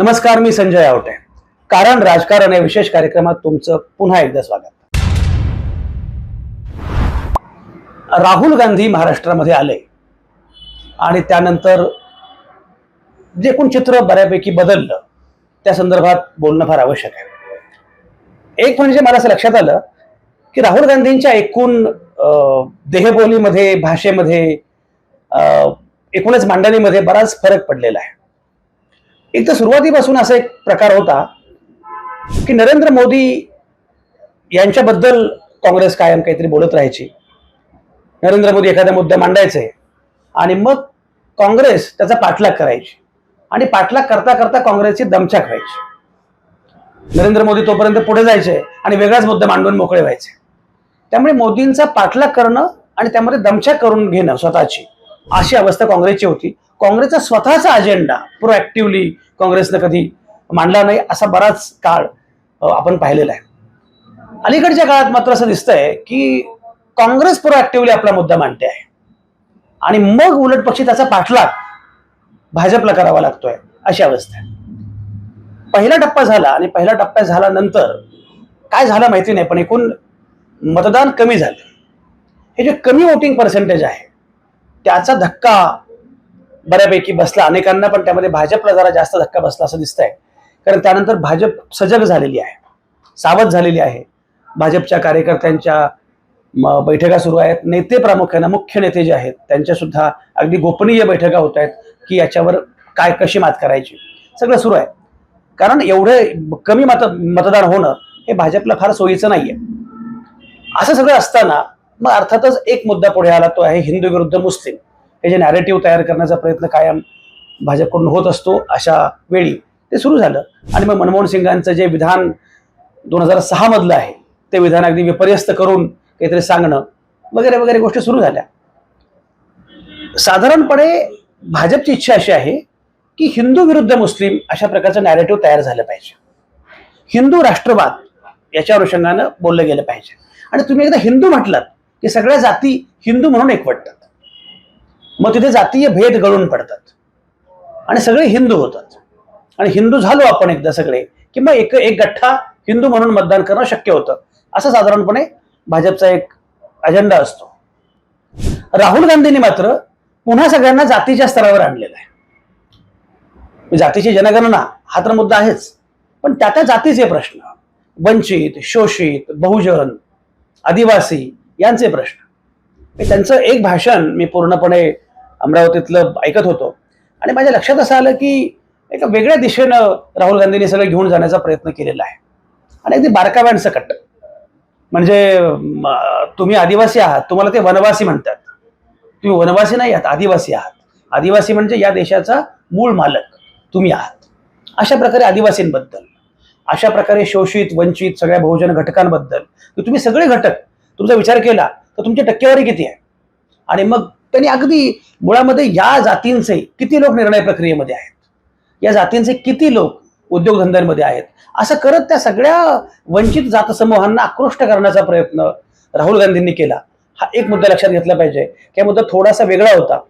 नमस्कार मी संजय आवटे. कारण राजकारण या विशेष कार्यक्रमात तुमचं पुन्हा एकदा स्वागत. राहुल गांधी महाराष्ट्रामध्ये आले. आणि त्यानंतर जे कोण चित्र बऱ्यापैकी बदललं त्या संदर्भात बोलणं फार आवश्यक आहे. एक म्हणजे मला असं लक्षात आलं की राहुल गांधींच्या एकूण देहबोलीमध्ये भाषेमध्ये एकूणच मांडणीमध्ये बराच फरक पडलेला आहे. एक तर सुरुवातीपासून असा एक प्रकार होता की नरेंद्र मोदी यांच्याबद्दल काँग्रेस कायम काहीतरी बोलत राहायची. नरेंद्र मोदी एखादा मुद्दा मांडायचे आणि मग काँग्रेस त्याचा पाठलाग करायची आणि पाठलाग करता करता काँग्रेसची दमछाक व्हायची. नरेंद्र मोदी तोपर्यंत पुढे जायचे आणि वेगळाच मुद्दा मांडून मोकळे व्हायचे. त्यामुळे मोदींचा पाठलाग करणं आणि त्यामध्ये दमछाक करून घेणं स्वतःची अशी अवस्था काँग्रेसची होती. काँग्रेसचा स्वतःचा अजेंडा प्रोॲक्टिव्हली काँग्रेसनं कधी मांडला नाही असा बराच काळ आपण पाहिलेला आहे. अलीकडच्या काळात मात्र असं दिसतंय की काँग्रेस प्रोॲक्टिव्हली आपला मुद्दा मांडते आहे. आणि मग उलट पक्षी त्याचा पाठलाग भाजपला करावा लागतोय अशी अवस्था आहे. पहिला टप्पा झाला आणि पहिला टप्पा झाल्यानंतर काय झालं माहिती नाही पण एकूण मतदान कमी झालं. हे जे कमी वोटिंग पर्सेंटेज आहे त्याचा धक्का बऱ्यापैकी बसला. अनेकांना पण त्यामध्ये भाजपला जरा जास्त धक्का बसला असं दिसत आहे कारण त्यानंतर भाजप सजग झालेली आहे. सावध झालेली आहे. भाजपच्या कार्यकर्त्यांच्या म, बैठका सुरू आहेत. नेते प्रामुख्यानं मुख्य नेते जे आहेत त्यांच्या सुद्धा अगदी गोपनीय बैठका होत आहेत की याच्यावर काय कशी मात करायची. सगळं सुरू आहे. कारण एवढे कमी मत मतदान होणं हे भाजपला फार सोयीचं नाहीये. असं सगळं असताना मग अर्थातच एक मुद्दा पुढे आला तो आहे हिंदू विरुद्ध मुस्लिम. हे जे नॅरेटिव्ह तयार करण्याचा प्रयत्न कायम भाजपकडून होत असतो अशा वेळी ते सुरू झालं. आणि मग मनमोहन सिंगांचं जे विधान दोन हजार सहा मधलं आहे ते विधान अगदी विपर्यस्त करून काहीतरी सांगणं वगैरे वगैरे गोष्टी सुरू झाल्या. साधारणपणे भाजपची इच्छा अशी आहे की हिंदू विरुद्ध मुस्लिम अशा प्रकारचं नॅरेटिव्ह तयार झालं पाहिजे. हिंदू राष्ट्रवाद याच्या अनुषंगानं बोललं गेलं पाहिजे. आणि तुम्ही एकदा हिंदू म्हटलात की सगळ्या जाती हिंदू म्हणून एकवटतात. मग तिथे जातीय भेद गळून पडतात. आणि सगळे हिंदू होतात. आणि हिंदू झालो आपण एकदा सगळे की मग एक एक गठ्ठा हिंदू म्हणून मतदान करणं शक्य होतं. असं साधारणपणे भाजपचा एक अजेंडा असतो. राहुल गांधींनी मात्र पुन्हा सगळ्यांना जातीच्या स्तरावर आणलेलं आहे. म्हणजे जातीची जनगणना हा तर मुद्दा आहेच. पण त्या त्या जातीचे प्रश्न वंचित शोषित बहुजन आदिवासी यांचे प्रश्न. त्यांचं एक भाषण मी पूर्णपणे अमरावतीतलं ऐकत होतो. आणि माझ्या लक्षात असं आलं की एका वेगळ्या दिशेनं राहुल गांधींनी सगळं घेऊन जाण्याचा प्रयत्न केलेला आहे. आणि अगदी बारकाव्यांचं सकट म्हणजे तुम्ही आदिवासी आहात तुम्हाला ते वनवासी म्हणतात. तुम्ही वनवासी नाही आहात आदिवासी आहात. आदिवासी म्हणजे या देशाचा मूळ मालक तुम्ही आहात. अशा प्रकारे आदिवासींबद्दल अशा प्रकारे शोषित वंचित सगळ्या बहुजन घटकांबद्दल तुम्ही सगळे घटक तुमचा विचार केला तर तुमची टक्केवारी किती आहे? आणि मग त्यांनी अगदी मुळामध्ये या जातींचे किती लोक निर्णय प्रक्रियेमध्ये आहेत? या जातींचे किती लोक उद्योगधंद्यांमध्ये आहेत? असं करत त्या सगळ्या वंचित जातसमूहांना आकृष्ट करण्याचा प्रयत्न राहुल गांधींनी केला. हा एक मुद्दा लक्षात घेतला पाहिजे. की मुद्दा थोडासा वेगळा होता.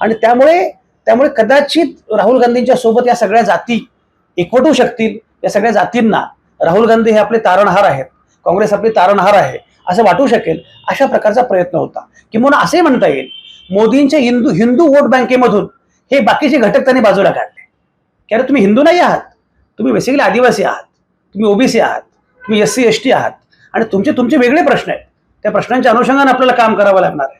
आणि त्यामुळे त्यामुळे कदाचित राहुल गांधींच्या सोबत या सगळ्या जाती एकवटू शकतील. या सगळ्या जातींना राहुल गांधी हे आपले तारणहार आहेत. काँग्रेस आपली तारणहार आहे. असं वाटू शकेल अशा प्रकारचा प्रयत्न होता. किंवा असे म्हणता येईल मोदींच्या हिंदू हिंदू वोट बँकेमधून हे बाकीचे घटक त्यांनी बाजूला काढले. की अरे तुम्ही हिंदू नाही आहात तुम्ही बेसिकली आदिवासी आहात तुम्ही ओबीसी आहात तुम्ही एस सी एस टी आहात. आणि तुमचे तुमचे वेगळे प्रश्न आहेत. त्या प्रश्नांच्या अनुषंगाने आपल्याला काम करावं लागणार आहे.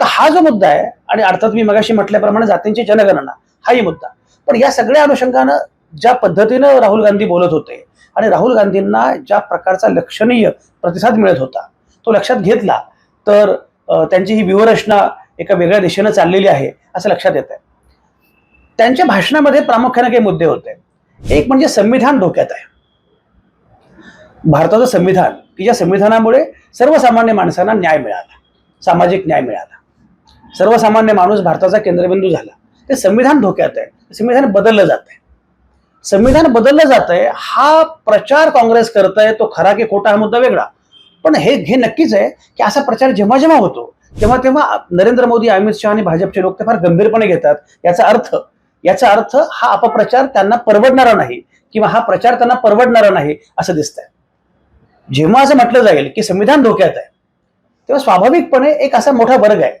तर हा जो मुद्दा आहे आणि अर्थात मी मगाशी म्हटल्याप्रमाणे जातींची जनगणना हाही मुद्दा. पण या सगळ्या अनुषंगानं ज्या पद्धतीनं राहुल गांधी बोलत होते आणि राहुल गांधींना ज्या प्रकारचा लक्षणीय प्रतिसाद मिळत होता तो लक्षात घेतला तर त्यांची ही व्यूहरचना एका वेगळ्या दिशेनं चाललेली आहे असं लक्षात येत आहे त्यांच्या भाषणामध्ये प्रामुख्याने काही मुद्दे होते. एक म्हणजे संविधान धोक्यात आहे. भारताचं संविधान की ज्या संविधानामुळे सर्वसामान्य माणसांना न्याय मिळाला सामाजिक न्याय मिळाला. सर्वसामान्य माणूस भारताचा केंद्रबिंदू झाला. ते संविधान धोक्यात आहे. संविधान बदललं जात आहे संविधान बदललं जात आहे हा प्रचार काँग्रेस करत आहे तो खरा की खोटा हा मुद्दा वेगळा. पण हे हे नक्कीच आहे की असा प्रचार जेव्हा जेव्हा होतो तेव्हा तेव्हा नरेंद्र मोदी अमित शहा आणि भाजपचे लोक ते फार गंभीरपणे घेतात. याचा अर्थ याचा अर्थ हा अपप्रचार त्यांना परवडणारा नाही किंवा हा प्रचार त्यांना परवडणारा नाही असं दिसतंय. जेव्हा असं म्हटलं जाईल की संविधान धोक्यात आहे तेव्हा स्वाभाविकपणे एक असा मोठा वर्ग आहे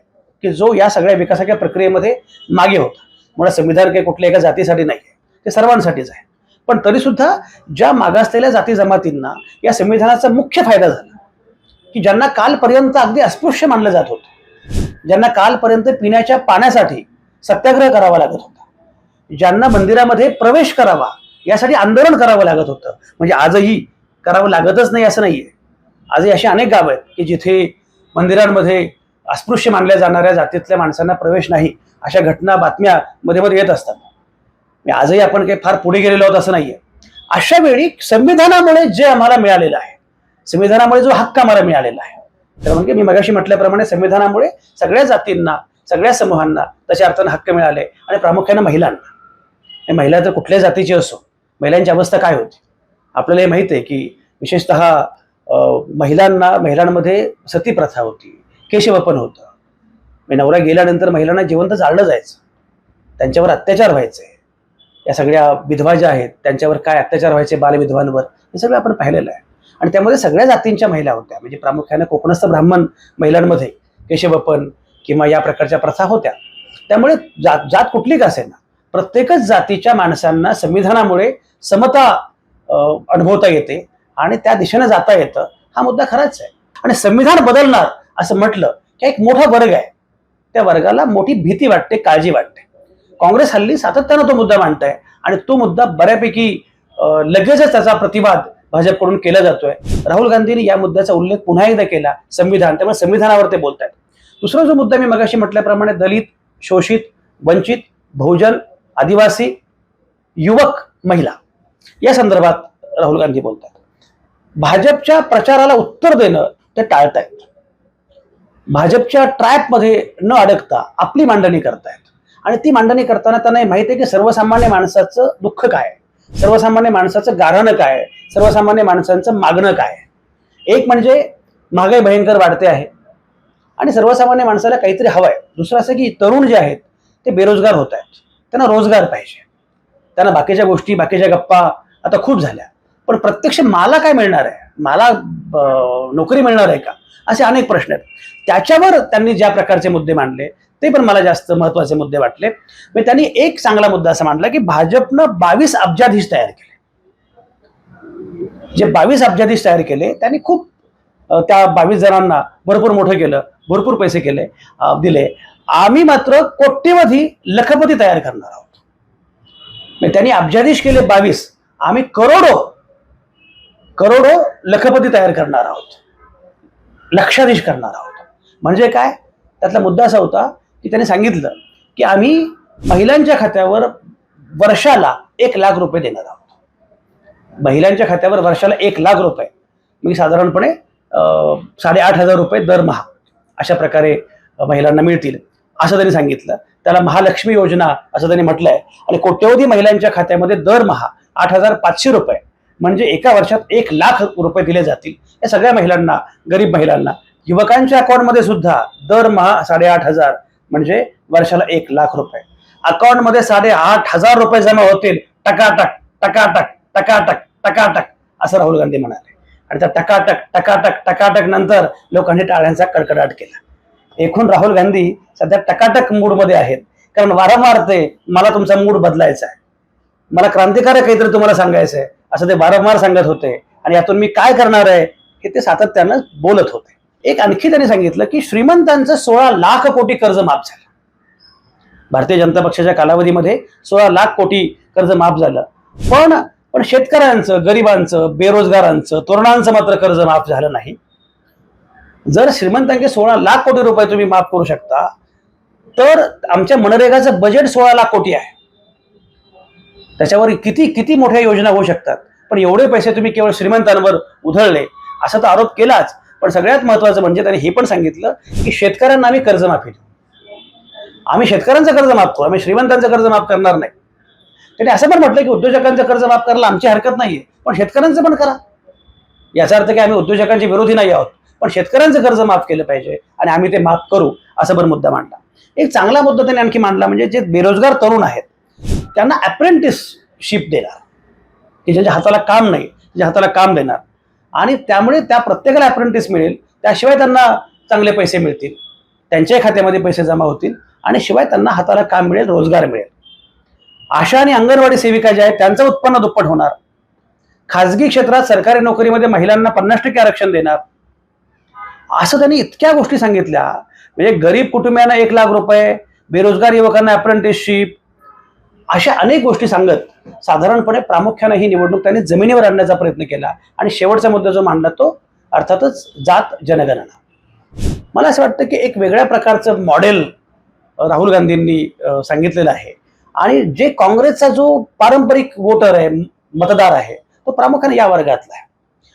की जो या सगळ्या विकासाच्या प्रक्रियेमध्ये मागे होता. मुळात संविधान काही कुठल्या एका जातीसाठी नाही आहे ते सर्वांसाठीच आहे. पण तरी सुद्धा ज्या मागासलेल्या जाती जमातींना या संविधानाचा मुख्य फायदा झाला. की ज्यांना कालपर्यंत अगदी अस्पृश्य मानलं जात होतं. ज्यांना कालपर्यंत पिण्याच्या पाण्यासाठी सत्याग्रह करावा लागत होता. ज्यांना मंदिरामध्ये प्रवेश करावा यासाठी आंदोलन करावं लागत होतं. म्हणजे आजही करावं लागतच नाही असं नाहीये. आजही अशी अनेक गावं आहेत की जिथे मंदिरांमध्ये अस्पृश्य मानल्या जाणाऱ्या जातीतल्या माणसांना प्रवेश नाही अशा घटना बातम्या मध्ये मध्ये येत असतात. आजही आपण काही फार पुढे गेलेलो आहोत असं नाहीये. अशा वेळी संविधानामुळे जे आम्हाला मिळालेलं आहे संविधानामुळे जो हक्क आम्हाला मिळालेला आहे तर म्हणजे मी मगाशी म्हटल्याप्रमाणे संविधानामुळे सगळ्या जातींना सगळ्या समूहांना तशा अर्थानं हक्क मिळाले आणि प्रामुख्याने महिलांना. महिला तर कुठल्या जातीची असो महिलांची अवस्था काय होती? आपल्याला हे माहिती आहे की विशेषतः महिलांना महिलांमध्ये सती प्रथा होती केशवपन होतं. नवरा गेल्यानंतर महिलांना जिवंत जाळलं जायचं. त्यांच्यावर अत्याचार व्हायचे. या सगळ्या विधवा ज्या आहेत त्यांच्यावर काय अत्याचार व्हायचे बालविधवांवर हे सगळं आपण पाहिलेलं आहे. आणि त्यामध्ये सगळ्या जातींच्या महिला होत्या. म्हणजे प्रामुख्याने कोकणस्थ ब्राह्मण महिलांमध्ये केशवपन किंवा या प्रकारच्या प्रथा होत्या. त्यामुळे जात जात कुठली का असेना प्रत्येकच जातीच्या माणसांना संविधानामुळे समता अनुभवता येते आणि त्या दिशेने जाता येतं हा मुद्दा खराच आहे. आणि संविधान बदलणार असं म्हटलं की एक मोठा वर्ग आहे. त्या वर्गाला मोठी भीती वाटते काळजी वाटते. काँग्रेस हल्ली सातत्यानं तो मुद्दा मांडताय. आणि तो मुद्दा बऱ्यापैकी लगेचच त्याचा प्रतिवाद भाजपकडून केला जातोय. राहुल गांधींनी या मुद्द्याचा उल्लेख पुन्हा एकदा केला संविधान. त्यामुळे संविधानावर ते बोलत आहेत दुसरा जो मुद्दा मी मगाशी म्हटल्याप्रमाणे दलित शोषित वंचित बहुजन आदिवासी युवक महिला या संदर्भात राहुल गांधी बोलतात भाजपच्या प्रचाराला उत्तर देणं ते टाळतायत. भाजपच्या ट्रॅपमध्ये न अडकता आपली मांडणी करतायत. आणि ती मांडणी करताना त्यांना माहिती आहे की सर्वसामान्य माणसाचं दुःख काय सर्वसामान्य माणसाचं गारणं काय आहे? सर्वसामान्य माणसांचं मागणं काय आहे? एक म्हणजे महागाई भयंकर वाढते आहे. आणि सर्वसामान्य माणसाला काहीतरी हवं आहे. दुसरं असं की तरुण जे आहेत ते बेरोजगार होत आहेत. त्यांना रोजगार पाहिजे. त्यांना बाकीच्या गोष्टी बाकीच्या गप्पा आता खूप झाल्या. पण प्रत्यक्ष मला काय मिळणार आहे? मला नोकरी मिळणार आहे का? असे अनेक प्रश्न आहेत. त्याच्यावर त्यांनी ज्या प्रकारचे मुद्दे मांडले ते पण मला जास्त महत्त्वाचे मुद्दे वाटले. म्हणजे त्यांनी एक चांगला मुद्दा असा मांडला की भाजपनं बावीस अब्जाधीश तयार केले. जे बावीस अब्जाधीश तयार केले त्यांनी खूप त्या बावीस जणांना भरपूर मोठं केलं भरपूर पैसे केले दिले. आम्ही मात्र कोट्यवधी लखपती तयार करणार आहोत. म्हणजे त्यांनी अब्जाधीश केले बावीस आम्ही करोडो करोडो लखपती तयार करणार आहोत. लक्षाधीश करणार आहोत. म्हणजे काय? त्यातला मुद्दा असा होता की त्यांनी सांगितलं की आम्ही महिलांच्या खात्यावर वर्षाला एक लाख रुपये देणार आहोत. महिलांच्या खात्यावर वर्षाला एक लाख रुपये. म्हणजे साधारणपणे साडेआठ हजार रुपये दरमहा अशा प्रकारे महिलांना मिळतील असं त्यांनी सांगितलं. त्याला महालक्ष्मी योजना असं त्यांनी म्हटलंय. आणि कोट्यवधी महिलांच्या खात्यामध्ये दरमहा आठ हजार पाचशे रुपये. म्हणजे एका वर्षात एक लाख रुपये दिले जातील. या सगळ्या महिलांना गरीब महिलांना. युवकांच्या अकाउंटमध्ये सुद्धा दरमहा साडेआठ हजार म्हणजे वर्षाला एक लाख रुपये. अकाउंटमध्ये साडेआठ हजार रुपये जमा होतील. टकाटक टकाटक टकाटक टकाटक असं राहुल गांधी म्हणाले. आणि त्या टकाटक टकाटक टकाटक नंतर लोकांनी टाळ्यांचा कडकडाट केला. एकूण राहुल गांधी सध्या टकाटक मूडमध्ये आहेत. कारण वारंवार ते मला तुमचा मूड बदलायचा आहे. मला क्रांतिकारक काहीतरी तुम्हाला सांगायचं आहे. असं ते वारंवार सांगत होते. आणि यातून मी काय करणार आहे हे ते सातत्यानं बोलत होते. एक आणखी त्यांनी सांगितलं की श्रीमंतांचं सोळा लाख कोटी कर्ज माफ झालं. भारतीय जनता पक्षाच्या कालावधीमध्ये सोळा लाख कोटी कर्ज माफ झालं. पण पण शेतकऱ्यांचं गरिबांचं बेरोजगारांचं तरुणांचं मात्र कर्ज माफ झालं नाही. जर श्रीमंतांचे सोळा लाख कोटी रुपये तुम्ही माफ करू शकता तर आमच्या मनरेगाचं बजेट सोळा लाख कोटी आहे. त्याच्यावर किती किती मोठ्या योजना होऊ शकतात? पण एवढे पैसे तुम्ही केवळ श्रीमंतांवर उधळले असा तर आरोप केलाच. पण सगळ्यात महत्वाचं म्हणजे त्यांनी हे पण सांगितलं की शेतकऱ्यांना आम्ही कर्जमाफी देऊ. आम्ही शेतकऱ्यांचं कर्ज माफ करू आम्ही श्रीमंतांचं कर्ज माफ करणार नाही. त्यांनी असं पण म्हटलं की उद्योजकांचं कर्ज माफ करायला आमची हरकत नाहीये पण शेतकऱ्यांचं पण करा. याचा अर्थ की आम्ही उद्योजकांच्या विरोधी नाही आहोत पण शेतकऱ्यांचं कर्ज माफ केलं पाहिजे आणि आम्ही ते माफ करू असं पण मुद्दा मांडला. एक चांगला मुद्दा त्यांनी आणखी मांडला म्हणजे जे बेरोजगार तरुण आहेत त्यांना अप्रेंटिसशिप देणार की ज्यांच्या हाताला काम नाही ज्या हाताला काम देणार. आणि त्यामुळे त्या प्रत्येकाला अप्रेंटिस मिळेल. त्याशिवाय त्यांना चांगले पैसे मिळतील. त्यांच्याही खात्यामध्ये पैसे जमा होतील आणि शिवाय त्यांना हाताला काम मिळेल रोजगार मिळेल. आशा आणि अंगणवाडी सेविका ज्या आहेत त्यांचं उत्पन्न दुप्पट होणार. खाजगी क्षेत्रात सरकारी नोकरीमध्ये महिलांना पन्नास टक्के आरक्षण देणार. असं त्यांनी इतक्या गोष्टी सांगितल्या. म्हणजे गरीब कुटुंबियांना एक लाख रुपये बेरोजगार युवकांना अप्रेंटिसशिप अशा अनेक गोष्टी सांगत साधारणपणे प्रामुख्याने ही निवडणूक त्यांनी जमिनीवर आणण्याचा प्रयत्न केला. आणि शेवटचा मुद्दा जो मांडला तो अर्थातच जात जनगणना. मला असं वाटतं की एक वेगळ्या प्रकारचं मॉडेल राहुल गांधींनी सांगितलेलं आहे. आणि जे काँग्रेसचा जो पारंपरिक वोटर आहे मतदार आहे तो प्रामुख्याने या वर्गातला आहे.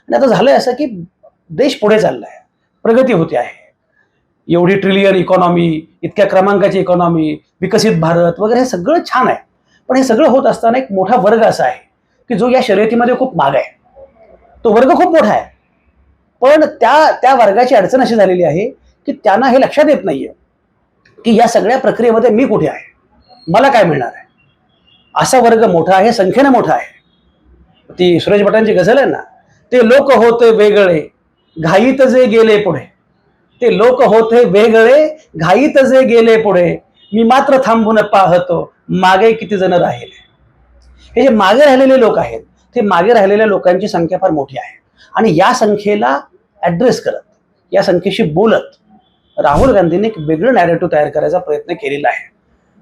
आणि आता झालंय असं की देश पुढे चाललाय. आहे प्रगती होते आहे. एवढी ट्रिलियन इकॉनॉमी इतक्या क्रमांकाची इकॉनॉमी विकसित भारत वगैरे हे सगळं छान आहे. पण हे सगळं होत असताना एक मोठा वर्ग असा आहे की जो या शर्यतीमध्ये खूप माग आहे. तो वर्ग खूप मोठा आहे. पण त्या त्या वर्गाची अडचण अशी झालेली आहे की त्यांना हे लक्षात येत नाहीये की या सगळ्या प्रक्रियेमध्ये मी कुठे आहे? मला काय मिळणार आहे? असा वर्ग मोठा आहे संख्येनं मोठा आहे. ती सुरेश भटांची गझल आहे ना ते लोक होते वेगळे घाईत जे गेले पुढे. ते लोक होते वेगळे घाईत जे गेले पुढे. मी मात्र थांबून पाहतो मागे किती जण राहिले? हे जे मागे राहिलेले लोक आहेत ते मागे राहिलेल्या लोकांची संख्या फार मोठी आहे. आणि या संख्येला ॲड्रेस करत या संख्येशी बोलत राहुल गांधींनी एक वेगळं नॅरेटिव्ह तयार करायचा प्रयत्न केलेला आहे.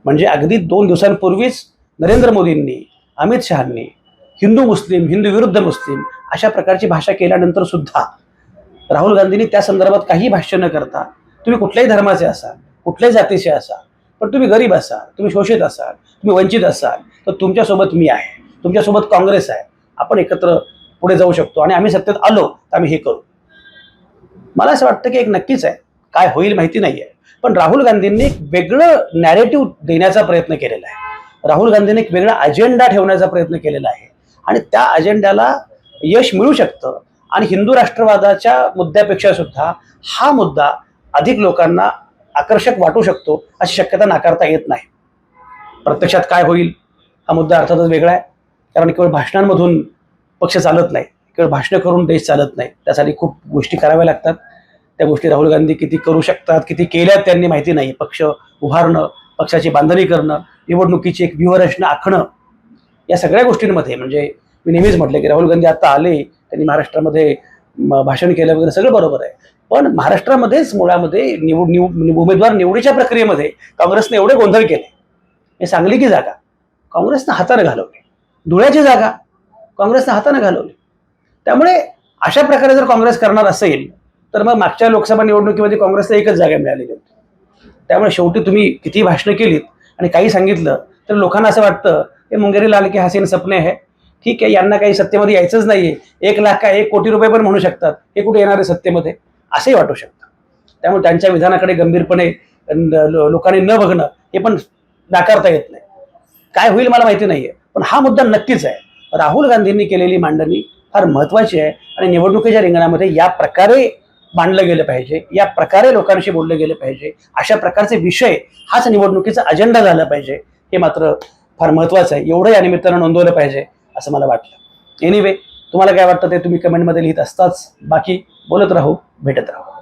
म्हणजे अगदी दोन दिवसांपूर्वीच नरेंद्र मोदींनी अमित शहांनी हिंदू मुस्लिम हिंदू विरुद्ध मुस्लिम अशा प्रकारची भाषा केल्यानंतर सुद्धा राहुल गांधींनी त्या संदर्भात काही भाष्य न करता तुम्ही कुठल्याही धर्माचे असाल कुठल्याही जातीचे असाल पण तुम्ही गरीब असाल तुम्ही शोषित असाल तुम्ही वंचित असाल तर तुमच्यासोबत मी आहे तुमच्यासोबत काँग्रेस आहे. आपण एकत्र पुढे जाऊ शकतो आणि आम्ही सत्तेत आलो तर आम्ही हे करू. मला असं वाटतं की एक नक्कीच आहे. काय होईल माहिती नाही आहे पण राहुल गांधींनी एक वेगळं नॅरेटिव्ह देण्याचा प्रयत्न केलेला आहे. राहुल गांधींनी एक वेगळा अजेंडा ठेवण्याचा प्रयत्न केलेला आहे. आणि त्या अजेंड्याला यश मिळू शकतं. आणि हिंदू राष्ट्रवादाच्या मुद्द्यापेक्षा सुद्धा हा मुद्दा अधिक लोकांना आकर्षक वाटू शकतो अशी शक्यता नाकारता येत नाही. प्रत्यक्षात काय होईल हा मुद्दा अर्थातच वेगळा आहे. कारण केवळ भाषणांमधून पक्ष चालत नाही. केवळ भाषणं करून देश चालत नाही. त्यासाठी खूप गोष्टी कराव्या लागतात. त्या गोष्टी राहुल गांधी किती करू शकतात किती केल्यात त्यांनी माहिती नाही. पक्ष उभारणं पक्षाची बांधणी करणं निवडणुकीची एक व्यूहरचना आखणं या सगळ्या गोष्टींमध्ये म्हणजे मी नेहमीच म्हटलं की राहुल गांधी आता आले त्यांनी महाराष्ट्रामध्ये भाषण केलं वगैरे सगळं बरोबर आहे. पण महाराष्ट्रामध्येच मुळामध्ये निवड निव उमेदवार निवडीच्या प्रक्रियेमध्ये काँग्रेसने एवढे गोंधळ केले. हे सांगली की जागा. काँग्रेसनं हाताने घालवली. धुळ्याची जागा काँग्रेसनं हाताने घालवली. त्यामुळे अशा प्रकारे जर काँग्रेस करणार असेल तर मग मागच्या लोकसभा निवडणुकीमध्ये काँग्रेसला एकच जागा मिळालेली होती त्यामुळे शेवटी तुम्ही किती भाषणं केलीत आणि काही सांगितलं तर लोकांना असं वाटतं हे मुंगेरी लाल की हसीन सपने आहे ठीक आहे यांना काही सत्तेमध्ये यायचंच नाहीये. एक लाख काय एक कोटी रुपये पण म्हणू शकतात. हे कुठे येणार आहे सत्तेमध्ये? असंही वाटू शकतं. त्यामुळे त्यांच्या विधानाकडे गंभीरपणे लोकांनी न बघणं हे पण नाकारता येत नाही. काय होईल मला माहिती नाहीये. पण हा मुद्दा नक्कीच आहे. राहुल गांधींनी केलेली मांडणी फार महत्वाची आहे आणि निवडणुकीच्या रिंगणामध्ये या प्रकारे मांडलं गेलं पाहिजे या प्रकारे लोकांशी बोललं गेलं पाहिजे अशा प्रकारचे विषय हाच निवडणुकीचा अजेंडा झाला पाहिजे हे मात्र फार महत्वाचं आहे. एवढं या निमित्तानं नोंदवलं पाहिजे. असं मला वाटलं. एनिवे तुम्हाला काय वाटतं ते तुम्ही कमेंटमध्ये लिहित असताच. बाकी बोलत राहू भेटत राहू.